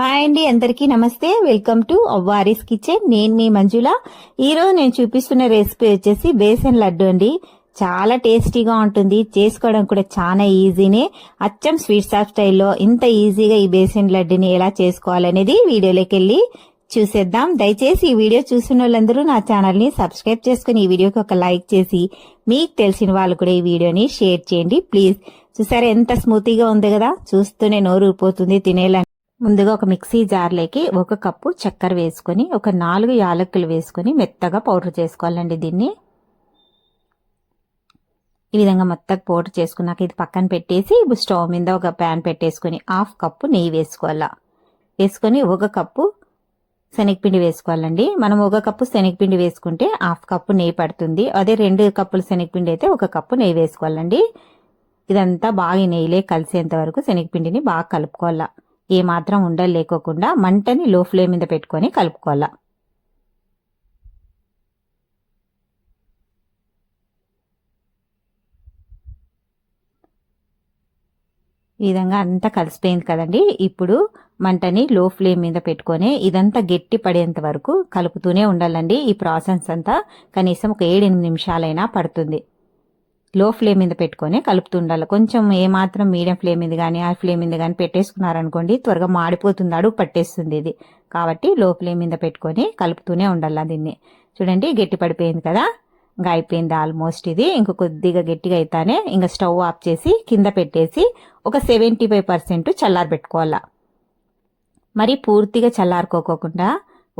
Hi అండి అందరికీ నమస్తే. Welcome to Avvari's kitchen. నేను మీ మంజుల. ఈరోజు నేను చూపిస్తున్న రెసిపీ వచ్చేసి బేసన్ లడ్డు అండి. చాలా టేస్టీగా ఉంటుంది. చేసుకోవడం కూడా చాలా ఈజీనే. అచ్చం స్వీట్ షాప్ స్టైల్లో ఇంత ఈజీగా ఈ బేసన్ లడ్డుని ఎలా చేసుకోవాలనేది వీడియోలోకి వెళ్ళి చూసేద్దాం. దయచేసి ఈ వీడియో చూసిన వాళ్ళందరూ నా ఛానల్ని సబ్స్క్రైబ్ చేసుకుని ఈ వీడియోకి ఒక లైక్ చేసి మీకు తెలిసిన వాళ్ళు కూడా ఈ వీడియోని షేర్ చేయండి. ప్లీజ్. చూసారా ఎంత స్మూతీగా ఉంది కదా? చూస్తూనే నోరు ఊరిపోతుంది తినేలా ముందుగా ఒక మిక్సీ జార్లోకి ఒక కప్పు చక్కెర వేసుకొని ఒక నాలుగు యాలక్కులు వేసుకొని మెత్తగా పౌడర్ చేసుకోవాలండి దీన్ని. ఈ విధంగా మొత్తం పౌడర్ చేసుకున్నాక ఇది పక్కన పెట్టేసి ఇప్పుడు స్టవ్ మీద ఒక ప్యాన్ పెట్టేసుకొని హాఫ్ కప్పు నెయ్యి వేసుకోవాలా. వేసుకొని ఒక కప్పు శనగపిండి వేసుకోవాలండి. మనం ఒక కప్పు శనగపిండి వేసుకుంటే హాఫ్ కప్పు నెయ్యి పడుతుంది. అదే రెండు కప్పులు శనగపిండి అయితే ఒక కప్పు నెయ్యి వేసుకోవాలండి. ఇదంతా బాగా నెయ్యిలే కలిసేంత వరకు శనగపిండిని బాగా కలుపుకోవాలా. ఏమాత్రం ఉండలు లేకోకుండా మంటని లో ఫ్లేమ్ మీద పెట్టుకొని కలుపుకోవాలా. ఈ విధంగా అంతా కలిసిపోయింది కదండి. ఇప్పుడు మంటని లో ఫ్లేమ్ మీద పెట్టుకొని ఇదంతా గట్టి పడేంత వరకు కలుపుతూనే ఉండాలండి. ఈ ప్రాసెస్ అంతా కనీసం ఒక ఏడెనిమిది నిమిషాలైనా పడుతుంది. లో ఫ్లేమ్ మీద పెట్టుకొని కలుపుతుండాలి. కొంచెం ఏమాత్రం మీడియం ఫ్లేమ్ మీద కానీ ఆ ఫ్లేమ్ మీద కానీ పెట్టేసుకున్నారనుకోండి త్వరగా మాడిపోతుంది అడుగు పట్టేస్తుంది ఇది. కాబట్టి లో ఫ్లేమ్ మీద పెట్టుకొని కలుపుతూనే ఉండాలి దీన్ని. చూడండి గట్టి పడిపోయింది కదా? ఇంకా అయిపోయింది ఆల్మోస్ట్ ఇది. ఇంక కొద్దిగా గట్టిగా అయితేనే ఇంకా స్టవ్ ఆఫ్ చేసి కింద పెట్టేసి ఒక సెవెంటీ ఫైవ్ పర్సెంట్ చల్లారి పెట్టుకోవాలా మరి పూర్తిగా చల్లారుకోకుండా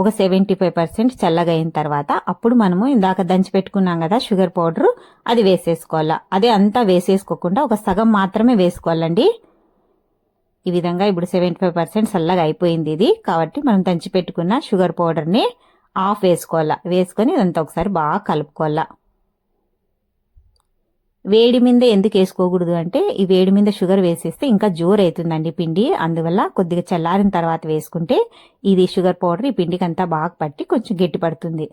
ఒక సెవెంటీ ఫైవ్ పర్సెంట్ చల్లగా అయిన తర్వాత అప్పుడు మనము ఇందాక దంచి పెట్టుకున్నాం కదా షుగర్ పౌడర్ అది వేసేసుకోవాలా? అదే అంతా వేసేసుకోకుండా ఒక సగం మాత్రమే వేసుకోవాలండి. ఈ విధంగా ఇప్పుడు సెవెంటీ ఫైవ్ పర్సెంట్ చల్లగా అయిపోయింది ఇది. కాబట్టి మనం దంచి పెట్టుకున్న షుగర్ పౌడర్ని ఆఫ్ వేసుకోవాలా? వేసుకొని ఇదంతా ఒకసారి బాగా కలుపుకోవాలా? వేడి మీద ఎందుకు వేసుకోకూడదు అంటే ఈ వేడి మీద షుగర్ వేసేస్తే ఇంకా జోరు అవుతుందండి పిండి. అందువల్ల కొద్దిగా చల్లారిన తర్వాత వేసుకుంటే ఇది షుగర్ పౌడర్ ఈ పిండికి అంతా బాగా పట్టి కొంచెం గట్టి పడుతుంది.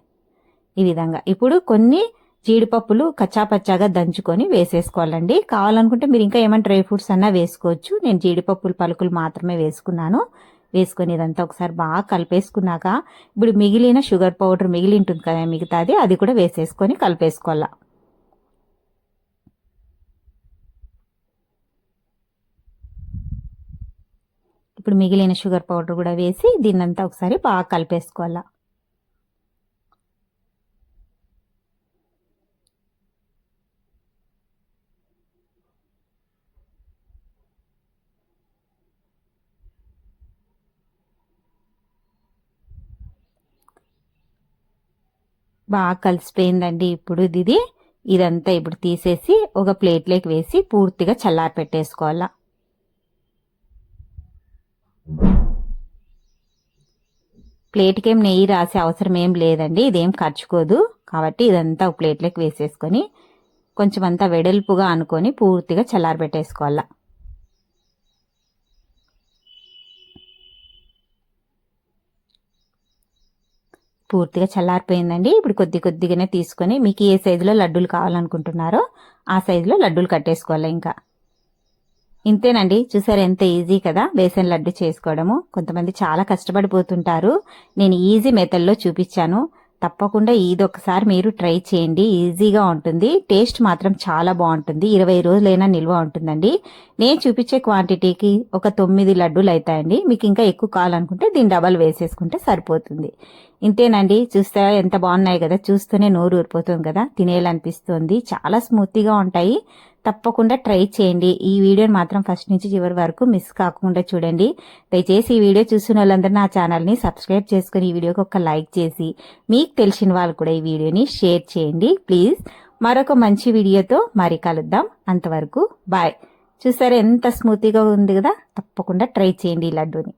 ఈ విధంగా. ఇప్పుడు కొన్ని జీడిపప్పులు కచ్చాపచ్చాగా దంచుకొని వేసేసుకోవాలండి. కావాలనుకుంటే మీరు ఇంకా ఏమైనా డ్రై ఫ్రూట్స్ అన్నా వేసుకోవచ్చు. నేను జీడిపప్పులు పలుకులు మాత్రమే వేసుకున్నాను. వేసుకొని ఇదంతా ఒకసారి బాగా కలిపేసుకున్నాక ఇప్పుడు మిగిలిన షుగర్ పౌడర్ మిగిలి ఉంటుంది కదా మిగతాది అది కూడా వేసేసుకొని కలిపేసుకోవాలా. ఇప్పుడు మిగిలిన షుగర్ పౌడర్ కూడా వేసి దీన్నంతా ఒకసారి బాగా కలిపేసుకోవాలా. బాగా కలిసిపోయిందండి ఇప్పుడు ఇది. ఇదంతా ఇప్పుడు తీసేసి ఒక ప్లేట్లోకి వేసి పూర్తిగా చల్లారి పెట్టేసుకోవాలా ప్లేట్కేం నెయ్యి రాసే అవసరం ఏం లేదండి. ఇదేం ఖర్చుకోదు కాబట్టి ఇదంతా ప్లేట్లోకి వేసేసుకొని కొంచెం అంతా వెడల్పుగా అనుకొని పూర్తిగా చల్లారబెట్టేసుకోవాలా పూర్తిగా చల్లారిపోయిందండి. ఇప్పుడు కొద్ది కొద్దిగానే తీసుకొని మీకు ఏ సైజులో లడ్డూలు కావాలనుకుంటున్నారో ఆ సైజులో లడ్డూలు కట్టేసుకోవాలి ఇంకా. ఇంతేనండి. చూసారు ఎంత ఈజీ కదా బేసన్ లడ్డు చేసుకోవడము. కొంతమంది చాలా కష్టపడిపోతుంటారు. నేను ఈజీ మెథడ్లో చూపించాను. తప్పకుండా ఇది ఒకసారి మీరు ట్రై చేయండి. ఈజీగా ఉంటుంది. టేస్ట్ మాత్రం చాలా బాగుంటుంది. ఇరవై రోజులైనా నిల్వ ఉంటుందండి. నేను చూపించే క్వాంటిటీకి ఒక తొమ్మిది లడ్డూలు అవుతాయండి మీకు ఇంకా ఎక్కువ కావాలనుకుంటే దీన్ని డబల్ వేసేసుకుంటే సరిపోతుంది. ఇంతేనండి. చూస్తే ఎంత బాగున్నాయి కదా. చూస్తూనే నోరు ఊరిపోతుంది కదా. తినేయాలనిపిస్తుంది. చాలా స్మూత్గా ఉంటాయి. తప్పకుండా ట్రై చేయండి. ఈ వీడియోని మాత్రం ఫస్ట్ నుంచి చివరి వరకు మిస్ కాకుండా చూడండి. దయచేసి ఈ వీడియో చూసిన వాళ్ళందరూ నా ఛానల్ని సబ్స్క్రైబ్ చేసుకుని ఈ వీడియోకి ఒక లైక్ చేసి మీకు తెలిసిన వాళ్ళు కూడా ఈ వీడియోని షేర్ చేయండి. ప్లీజ్ మరొక మంచి వీడియోతో మరి కలుద్దాం. అంతవరకు బాయ్. చూసారా ఎంత స్మూత్గా ఉంది కదా? తప్పకుండా ట్రై చేయండి ఈ లడ్డూని.